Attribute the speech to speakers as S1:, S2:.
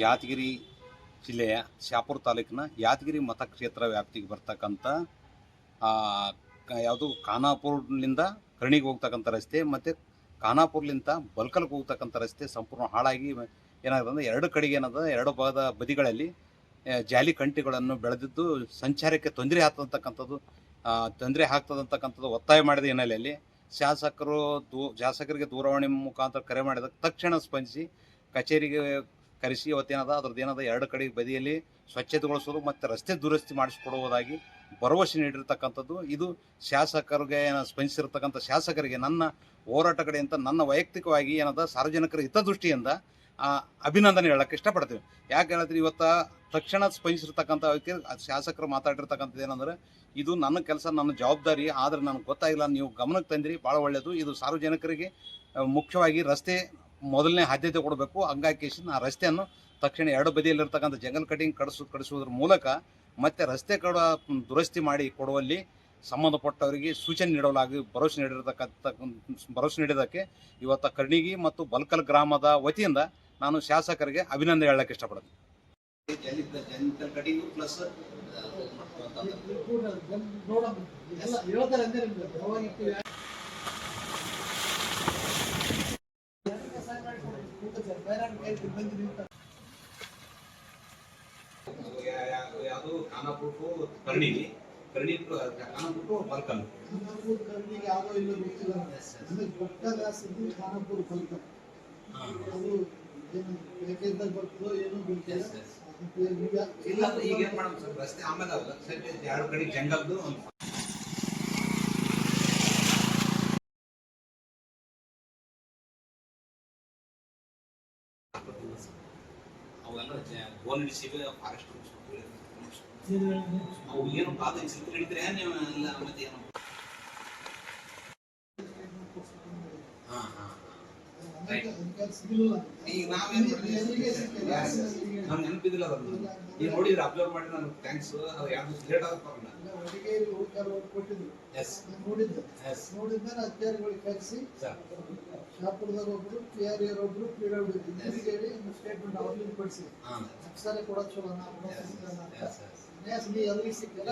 S1: ಯಾದಗಿರಿ ಜಿಲ್ಲೆಯ ಶಾಪುರ ತಾಲೂಕಿನ ಯಾದಗಿರಿ ಮತಕ್ಷೇತ್ರ ವ್ಯಾಪ್ತಿಗೆ ಬರ್ತಕ್ಕಂಥ ಯಾವುದು ಖಾನಾಪುರ್ನಿಂದ ಕರ್ಣಿಗೆ ಹೋಗ್ತಕ್ಕಂಥ ರಸ್ತೆ ಮತ್ತು ಖಾನಾಪುರ್ಲಿಂದ ಬಲ್ಕಲ್ಗೆ ಹೋಗ್ತಕ್ಕಂಥ ರಸ್ತೆ ಸಂಪೂರ್ಣ ಹಾಳಾಗಿ ಏನಾಗಿದೆ ಅಂದರೆ ಎರಡು ಕಡೆಗೆ ಏನದ ಎರಡು ಭಾಗದ ಬದಿಗಳಲ್ಲಿ ಜಾಲಿ ಕಂಟಿಗಳನ್ನು ಬೆಳೆದಿದ್ದು ಸಂಚಾರಕ್ಕೆ ತೊಂದರೆ ಆಗ್ತಕ್ಕಂಥದ್ದು ತೊಂದರೆ ಆಗ್ತದಂತಕ್ಕಂಥದ್ದು ಒತ್ತಾಯ ಮಾಡಿದ ಹಿನ್ನೆಲೆಯಲ್ಲಿ ಶಾಸಕರು ದೂ, ಶಾಸಕರಿಗೆ ದೂರವಾಣಿ ಮುಖಾಂತರ ಕರೆ ಮಾಡಿದ ತಕ್ಷಣ ಸ್ಪಂದಿಸಿ ಕಚೇರಿಗೆ ಕರೆಸಿ ಅವತ್ತೇನದ ಅದ್ರದ್ದು ಏನದ ಎರಡು ಕಡೆ ಬದಿಯಲ್ಲಿ ಸ್ವಚ್ಛತೆಗೊಳಿಸೋದು ಮತ್ತು ರಸ್ತೆ ದುರಸ್ತಿ ಮಾಡಿಸಿಕೊಡುವುದಾಗಿ ಭರವಸೆ ನೀಡಿರ್ತಕ್ಕಂಥದ್ದು. ಇದು ಶಾಸಕರಿಗೆ ಏನ ಸ್ಪಂದಿಸಿರ್ತಕ್ಕಂಥ ಶಾಸಕರಿಗೆ ನನ್ನ ಹೋರಾಟ ಅಂತ ನನ್ನ ವೈಯಕ್ತಿಕವಾಗಿ ಏನದ, ಸಾರ್ವಜನಿಕರ ಹಿತದೃಷ್ಟಿಯಿಂದ ಅಭಿನಂದನೆ ಹೇಳಕ್ಕೆ ಇಷ್ಟಪಡ್ತೀವಿ. ಯಾಕೆ ಹೇಳಿದ್ರೆ ಇವತ್ತು ತಕ್ಷಣ ಸ್ಪಂದಿಸಿರ್ತಕ್ಕಂಥ ವ್ಯಕ್ತಿ ಶಾಸಕರು ಮಾತಾಡಿರ್ತಕ್ಕಂಥದ್ದು ಏನಂದ್ರೆ, ಇದು ನನ್ನ ಕೆಲಸ, ನನ್ನ ಜವಾಬ್ದಾರಿ, ಆದ್ರೆ ನನಗೆ ಗೊತ್ತಾಗಿಲ್ಲ, ನೀವು ಗಮನಕ್ಕೆ ತಂದಿರಿ, ಭಾಳ ಒಳ್ಳೆಯದು ಇದು ಸಾರ್ವಜನಿಕರಿಗೆ, ಮುಖ್ಯವಾಗಿ ರಸ್ತೆ ಮೊದಲನೇ ಆದ್ಯತೆ ಕೊಡಬೇಕು. ಹಂಗಾಗಿ ಆ ರಸ್ತೆಯನ್ನು ತಕ್ಷಣ ಎರಡು ಬದಿಯಲ್ಲಿರ್ತಕ್ಕಂಥ ಜಂಗಲ್ ಕಟಿಂಗ್ ಕಡಿಸು ಕಡಿಸುವುದರ ಮೂಲಕ ಮತ್ತೆ ರಸ್ತೆ ಕಡ ದುರಸ್ತಿ ಮಾಡಿ ಕೊಡುವಲ್ಲಿ ಸಂಬಂಧಪಟ್ಟವರಿಗೆ ಸೂಚನೆ ನೀಡಲಾಗಿ ಭರವಸೆ ನೀಡಿರತಕ್ಕಂಥ ಭರವಸೆ ನೀಡಿದ್ದಕ್ಕೆ ಇವತ್ತು ಕರ್ಣಿಗಿ ಮತ್ತು ಬಲ್ಕಲ್ ಗ್ರಾಮದ ವತಿಯಿಂದ ನಾನು ಶಾಸಕರಿಗೆ ಅಭಿನಂದನೆ ಹೇಳಕ್ಕೆ ಇಷ್ಟಪಡ್ತೀನಿ ಪ್ಲಸ್ ಯಾವುದು ಕರ್ಣಿಗಿ ಕರ್ಣಿ ಬಲ್ಕಲ್
S2: ಖಾನಾಪುರ ಕರ್ನಿಗೆ ಯಾವುದೋ ಇಲ್ಲ ಗೊತ್ತಿಲ್ಲ ಅಂದ್ರೆ ಗೊತ್ತಲ್ಲ ಸಿದ್ದು ಖಾನಾಪುರ ಫಲಿತ ಅದು ಏನು ಪ್ಯಾಕೇಜ್ದಾಗ ಬರ್ತದೋ ಏನೋ ಗೊತ್ತಿಲ್ಲ ಅದಕ್ಕೆ ಈಗ
S1: ಇಲ್ಲ ಈಗ ಏನ್ ಮಾಡೋದು ಸರ್? ರಸ್ತೆ ಆಮೇಲೆ ಎರಡು ಕಡೆ ಜಂಗಲ್ದು ಒಂದು ಅವೆಲ್ಲ ಗೋನ್ ಹಿಡಿಸಿವೆ ಫಾರೆಸ್ಟ್ ಅವು ಏನು ಪಾದ ಹಿಡಿದ್ರೆ ನೀವು ಎಲ್ಲ ಮತ್ತೆ ಏನು? ಈಗ ನಾವೇನ್
S2: ಎಲ್ಲಿಗೆ ಸಿಕ್ಕಿಲ್ಲ?
S1: ನಮ್ಗೆ ನೆನಪಿದಿಲ್ಲ ಅದನ್ನು ಈಗ ನೋಡಿದ್ರೆ ಅಬ್ಸರ್ವ್ ಮಾಡಿ ನನಗೆ ಥ್ಯಾಂಕ್ಸ್ ಅದು ಯಾವ್ದು ಲೇಟ್ ಆಗುತ್ತೆ ಪರವಾಗಿಲ್ಲ
S2: ಅಡಿಗೆ ಹೋಗ್ತಾರೆ ಓಟ್ ಕೊಟ್ಟಿದ್ರು
S1: ಎಸ್
S2: ನಾನು ನೋಡಿದ್ದೆ
S1: ಎಸ್
S2: ನೋಡಿದ್ಮೇಲೆ ಅಧಿಕಾರಿಗಳಿಗೆ ಕರೆಸಿ
S1: ಸರ್
S2: ಶಾಪುರದಾಗ ಒಬ್ರು ಪಿ ಆರ್ ಎರ್ ಒಬ್ರು ಪಿ ಡಬ್ಲ್ಯೂ ಇಬ್ಬರಿಗೆ ಹೇಳಿ ಒಂದು ಸ್ಟೇಟ್ಮೆಂಟ್ ಅವ್ರಿಗೆ ಕೊಡಿಸಿ
S1: ಹಾಂ
S2: ಅಕ್ಷರ ಕೊಡೋದು ಚಲೋ ನಾವು
S1: ಎಸ್ ಎಸ್
S2: ನೀ ಎಲ್ಲಿಗೆ ಸಿಕ್ಕಿಲ್ಲ